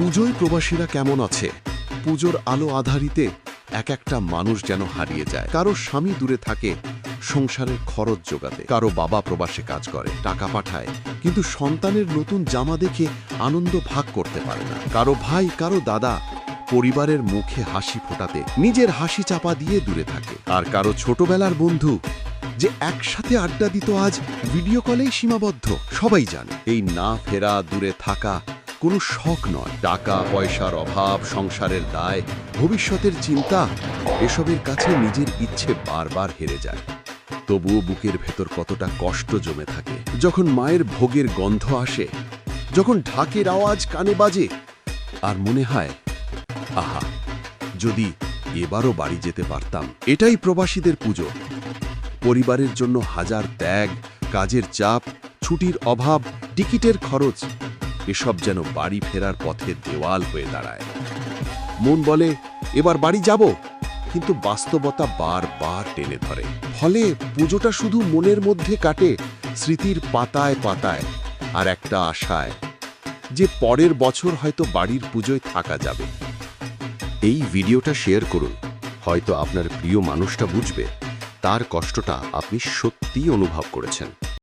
পুজোয় প্রবাসীরা কেমন আছে? পুজোর আলো আধারিতে এক একটা মানুষ যেন হারিয়ে যায়। কারও স্বামী দূরে থাকে, সংসারের খরচ জোগাতে। কারও বাবা প্রবাসে কাজ করে, টাকা পাঠায়, কিন্তু সন্তানের নতুন জামা দেখে আনন্দ ভাগ করতে পারে না। কারও ভাই, কারও দাদা পরিবারের মুখে হাসি ফোটাতে, নিজের হাসি চাপা দিয়ে দূরে থাকে। আর কারও ছোটবেলার বন্ধু যে একসাথে আড্ডা দিত আজ, ভিডিও কলেই সীমাবদ্ধ। সবাই জানে, এই না ফেরা দূরে থাকা কোনো শখ নয়। টাকা, পয়সার অভাব, সংসারের দায়, ভবিষ্যতের চিন্তা, এসবের কাছে নিজের ইচ্ছে বারবার হেরে যায়। তবুও বুকের ভেতর কতটা কষ্ট জমে থাকে। যখন মায়ের ভোগের গন্ধ আসে, যখন ঢাকের আওয়াজ কানে বাজে, আর মনে হয়, আহা, যদি এবারও বাড়ি যেতে পারতাম। এটাই প্রবাসীদের পুজো। পরিবারের জন্য হাজার ত্যাগ, কাজের চাপ, ছুটির অভাব, টিকিটের খরচ এসব যেন বাড়ি ফেরার পথে দেওয়াল হয়ে দাঁড়ায়। মন বলে, এবার বাড়ি যাব? কিন্তু বাস্তবতা বারবার টেনে ধরে। ফলে পুজোটা শুধু মনের মধ্যে কাটে, স্মৃতির পাতায় পাতায়, আর একটা আশায় যে পরের বছর হয়তো বাড়ির পুজোয় থাকা যাবে। এই ভিডিওটা শেয়ার করুন। হয়তো আপনার প্রিয় মানুষটা বুঝবে, তার কষ্টটা আপনি সত্যিই অনুভব করেছেন।